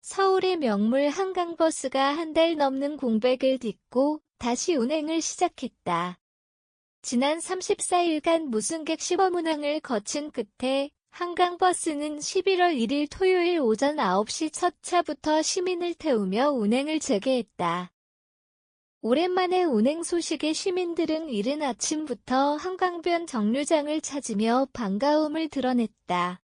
서울의 명물 한강버스가 한 달 넘는 공백을 딛고 다시 운행을 시작했다. 지난 34일간 무승객 시범 운항을 거친 끝에 한강버스는 11월 1일 토요일 오전 9시 첫 차부터 시민을 태우며 운행을 재개했다. 오랜만에 운행 소식에 시민들은 이른 아침부터 한강변 정류장을 찾으며 반가움을 드러냈다.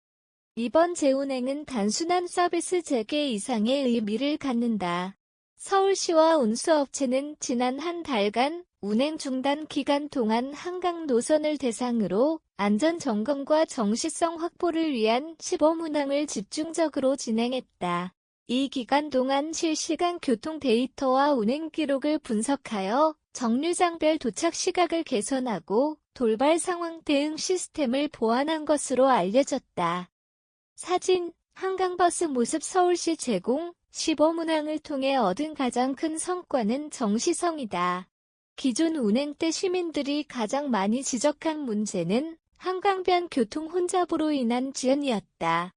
이번 재운행은 단순한 서비스 재개 이상의 의미를 갖는다. 서울시와 운수업체는 지난 한 달간 운행 중단 기간 동안 한강 노선을 대상으로 안전 점검과 정시성 확보를 위한 시범 운항을 집중적으로 진행했다. 이 기간 동안 실시간 교통 데이터와 운행 기록을 분석하여 정류장별 도착 시각을 개선하고 돌발 상황 대응 시스템을 보완한 것으로 알려졌다. 사진, 한강버스 모습 서울시 제공, 시범 운항을 통해 얻은 가장 큰 성과는 정시성이다. 기존 운행 때 시민들이 가장 많이 지적한 문제는 한강변 교통 혼잡으로 인한 지연이었다.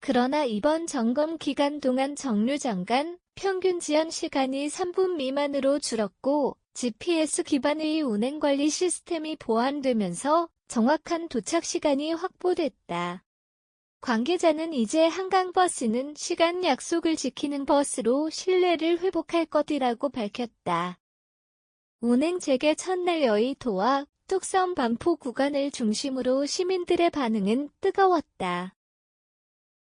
그러나 이번 점검 기간 동안 정류장 간 평균 지연 시간이 3분 미만으로 줄었고 GPS 기반의 운행 관리 시스템이 보완되면서 정확한 도착 시간이 확보됐다. 관계자는 이제 한강버스는 시간 약속을 지키는 버스로 신뢰를 회복할 것이라고 밝혔다. 운행 재개 첫날 여의도와 뚝섬 반포 구간을 중심으로 시민들의 반응은 뜨거웠다.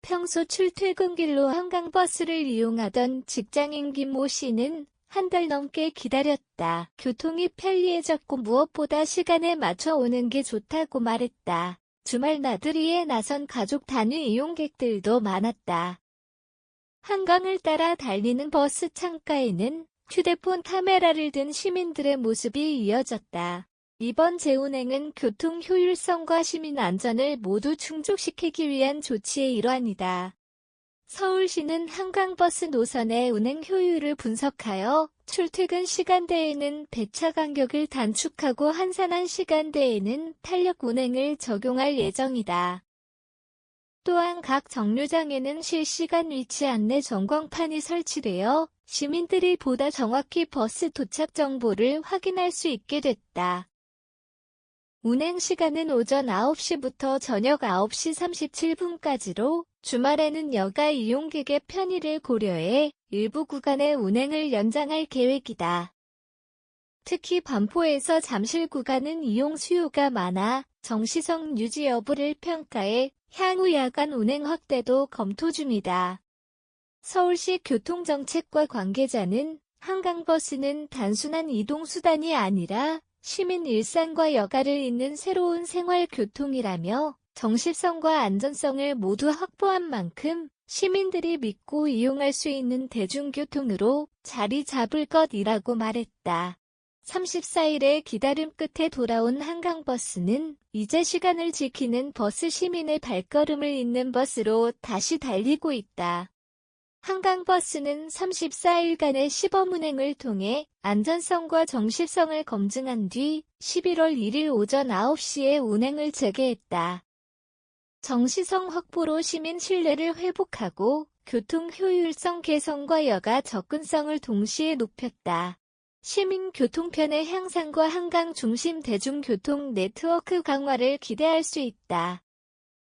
평소 출퇴근길로 한강버스를 이용하던 직장인 김모 씨는 한 달 넘게 기다렸다. 교통이 편리해졌고 무엇보다 시간에 맞춰 오는 게 좋다고 말했다. 주말 나들이에 나선 가족 단위 이용객들도 많았다. 한강을 따라 달리는 버스 창가에는 휴대폰 카메라를 든 시민들의 모습이 이어졌다. 이번 재운행은 교통 효율성과 시민 안전을 모두 충족시키기 위한 조치의 일환이다. 서울시는 한강버스 노선의 운행 효율을 분석하여 출퇴근 시간대에는 배차 간격을 단축하고 한산한 시간대에는 탄력 운행을 적용할 예정이다. 또한 각 정류장에는 실시간 위치 안내 전광판이 설치되어 시민들이 보다 정확히 버스 도착 정보를 확인할 수 있게 됐다. 운행 시간은 오전 9시부터 저녁 9시 37분까지로 주말에는 여가 이용객의 편의를 고려해 일부 구간의 운행을 연장할 계획이다. 특히 반포에서 잠실 구간은 이용 수요가 많아 정시성 유지 여부를 평가해 향후 야간 운행 확대도 검토 중이다. 서울시 교통정책과 관계자는 한강버스는 단순한 이동수단이 아니라 시민 일상과 여가를 잇는 새로운 생활 교통이라며 정실성과 안전성을 모두 확보한 만큼 시민들이 믿고 이용할 수 있는 대중교통으로 자리 잡을 것이라고 말했다. 34일의 기다림 끝에 돌아온 한강버스는 이제 시간을 지키는 버스 시민의 발걸음을 잇는 버스로 다시 달리고 있다. 한강버스는 34일간의 시범 운행을 통해 안전성과 정실성을 검증한 뒤 11월 1일 오전 9시에 운행을 재개했다. 정시성 확보로 시민 신뢰를 회복하고 교통 효율성 개선과 여가 접근성을 동시에 높였다. 시민 교통편의 향상과 한강 중심 대중교통 네트워크 강화를 기대할 수 있다.